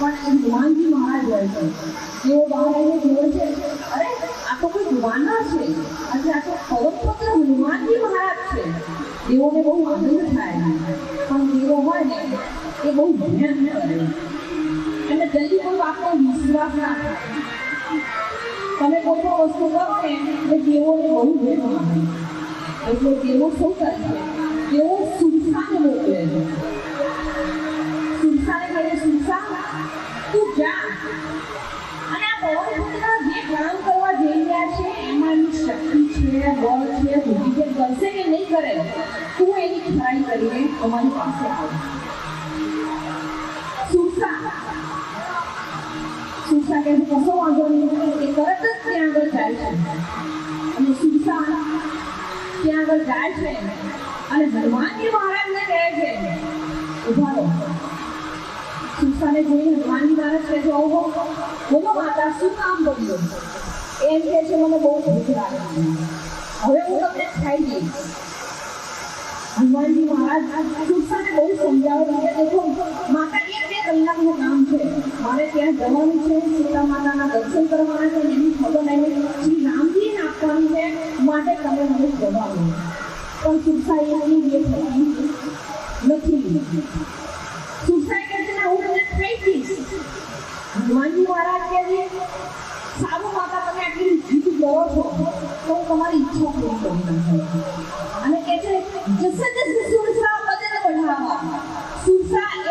પણ એ હનુમાનજી મહારાજ હોય છે. તેઓ બહાર આવીને જોવે છે, અરે, આ તો કોઈ વાનર છે. અને આ તો પવનપુત્ર હનુમાનજી મહારાજ છે. તેઓને બહુ આનંદ થાય. પણ તેઓ હોય ને, એ બહુ ધ્યાન કરે. અને જલ્દી કોઈ વાતનો વિશ્વાસ ના થાય. તમે કોઈ પણ વસ્તુ કરો ને એટલે તેઓને બહુ ભેગું આવે એટલે તેઓ શું કરે? છે તેઓ સુરસાને મોકલે છે. સુરસાને કહે સુરસા તું કે કશો વાંધો નહીં એ તરત જ ત્યાં આગળ જાય છે. અને સુરસા ત્યાં આગળ જાય છે. અને હનુમાનજી મહારાજને કહે છે, ઊભા રહો. સુરસાને જોઈને હનુમાનજી માણસ કે જો ઓહો બોલો માતા, શું કામ બન્યું? એમ કે છે, મને બહુ ભૂખ લાગે. હવે હું તમને ખાઈ જઈશ હનુમાનજી મહારાજ, સુરસાને બહુ સમજાવે છે દેખો માતા એક બે કલાકનું કામ છે. મારે ત્યાં જવાનું છે. સીતા માતાના દર્શન કરવાના છે. એની ખબર નહીં. શ્રી રામજીને આપવાની છે. માટે તમે મને જવાનું પણ સુરસા એની બે નથી સુરસાઈ એકવીસ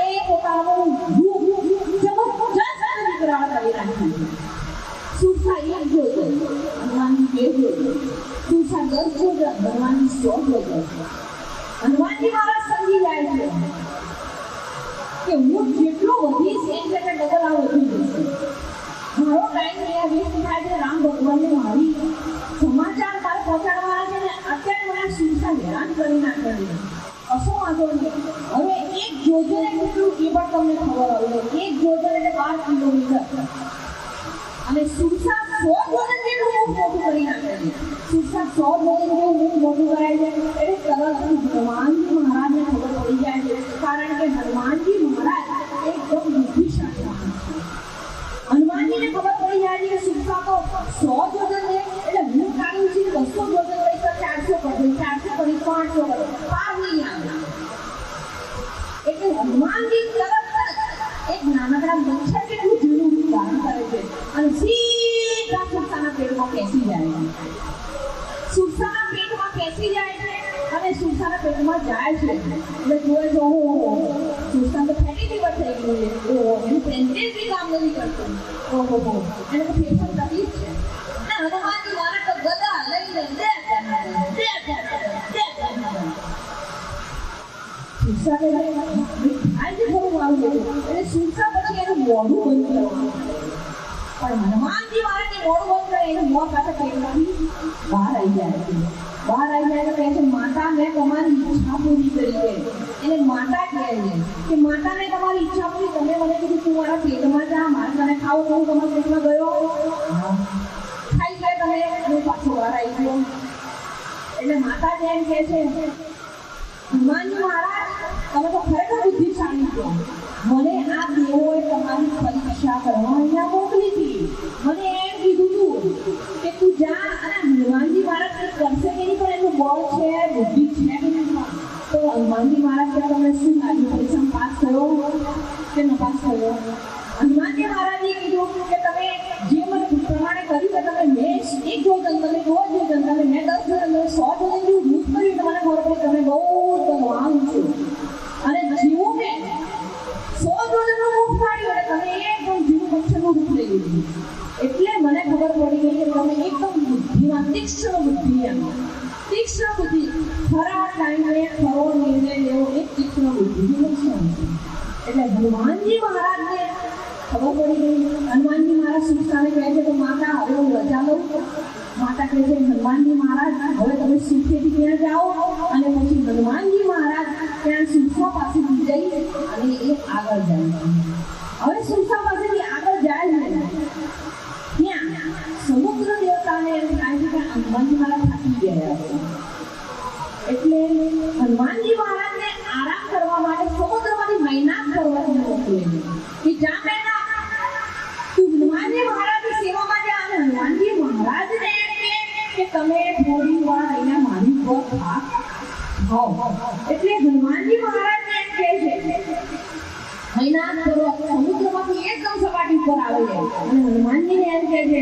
એ પોતાનો રૂપ ચમકતો જસ હનુમાનજી બે હનુમાનજી મહારાજ સમજી જાય છે કે હું જેટલો વધીશ એમ જગ્યાએ ડબલ આ વધી જશે મારો ટાઈમ અહીંયા વેસ્ટ થાય છે, રામ ભગવાનને મારી સમાચાર કાલ પહોંચાડવાના છે ને અત્યારે મને સુરસા હેરાન કરી નાખે કશો વાંધો નહીં. હવે એક જોજન કેટલું એ પણ તમને ખબર હવે એક જોજન એટલે બાર કિલોમીટર. અને સુરસા સો ભોજન જેટલું હું મોટું કરી નાખે છે. સુરસા સો ભોજન જેવું હું મોટું કરાય છે. એટલે તરત જ હનુમાનજી મહારાજને ખબર પડી જાય છે કારણ કે હનુમાનજી મહારાજ એકદમ બુદ્ધિશાળી માણસ છે હનુમાનજીને ખબર પડી જાય છે કે સુરસા તો સો જોજન છે એટલે હું ખાલી છું બસો જોજન લઈ તો ચારસો કરી ચારસો કરી પાંચસો કરી પાર નહીં આવે. એટલે હનુમાનજી તરત જ એક નાનકડા સુરસાના પેટમાં જાય છે. એટલે જોવે જો હું સુરસા તો ફેટી લીવર થઈ ગયું ઓહો એનું પેન્ટેજ બી કામ નથી કરતું. ઓહો હો એને તો ફેફર તકલીફ છે. મારા પછી એનું મોઢું બંધ કરવાનું પણ હનુમાનજી મહારાજને મોઢું બંધ કરે એનું મોં સાથે પેટમાંથી બહાર આવી જાય બહાર આવી જાય કહે છે માતા મેં તમારી ઈચ્છા પૂરી કરી છે. એને માતા કહે છે કે માતા મેં તમારી ઈચ્છા પૂરી તમે મને કીધું, તું મારા પેટમાં જા, મારે તને ખાવ તો હું તમારા પેટમાં ગયો. ખાઈ ગયા તમે હું પાછો બહાર આવી ગયો. એટલે માતા જેમ કહે છે હનુમાનજી મહારાજ, તમે તો ખરેખર બુદ્ધિશાળી છો. મને આ દેવોએ તમારી પરીક્ષા કરવા અહીંયા મોકલી હતી. મને એમ કીધું તું કે તું જા અને હનુમાનજી મહારાજ કંઈક કરશે કે નહીં પણ એનું બળ છે બુદ્ધિ છે કે નહીં તો તમને શું લાગ્યું પરીક્ષામાં પાસ થયો કે ન પાસ થયો હનુમાનજી મહારાજે કીધું કે તમે જે પ્રમાણે કર્યું કે તમે મેં એક જોજન તમે દો જોજન તમે મેં દસ જોજન તમે સો જોજન જેવું રૂપ કર્યું તમારા ઘર પર તમે બહુ બલવાન છો અને જીવું મેં સો જોજનનું રૂપ કાઢ્યું અને તમે એકદમ જીવ પક્ષનું રૂપ લઈ લીધું એટલે મને ખબર પડી ગઈ કે તમે એકદમ બુદ્ધિમાં તીક્ષ્ણ બુદ્ધિ એમ. તીક્ષ્ણ ખરા ટાઈમે ખરો નિર્ણય લેવો એ તીક્ષ્ણ બુદ્ધિનું એટલે હનુમાનજી મહારાજને ખબર પડી ગઈ. હનુમાનજી મહારાજ સુરસાને કહે છે, તો માતા, હવે હું રજા લઉં. માતા કહે છે, હનુમાનજી મહારાજ, હવે તમે સુખેથી ત્યાં જાઓ અને પછી હનુમાનજી મહારાજ ત્યાં સુરસા પાસે જઈ અને એ આગળ જાય. હવે સુરસા રહ્યા છે એટલે હનુમાનજી મહારાજને આરામ કરવા માટે, સમુદ્રમાંથી મહિના ખરવાથી મોકલી કે જા બેટા તું હનુમાનજી મહારાજની સેવામાં જા અને હનુમાનજી મહારાજને કે તમે થોડી વાર અહીંયા મારી પર થાક એટલે હનુમાનજી મહારાજને એમ કહે છે મહિના ખરવા સમુદ્રમાંથી એકદમ સપાટી પર આવે છે અને હનુમાનજીને એમ કહે છે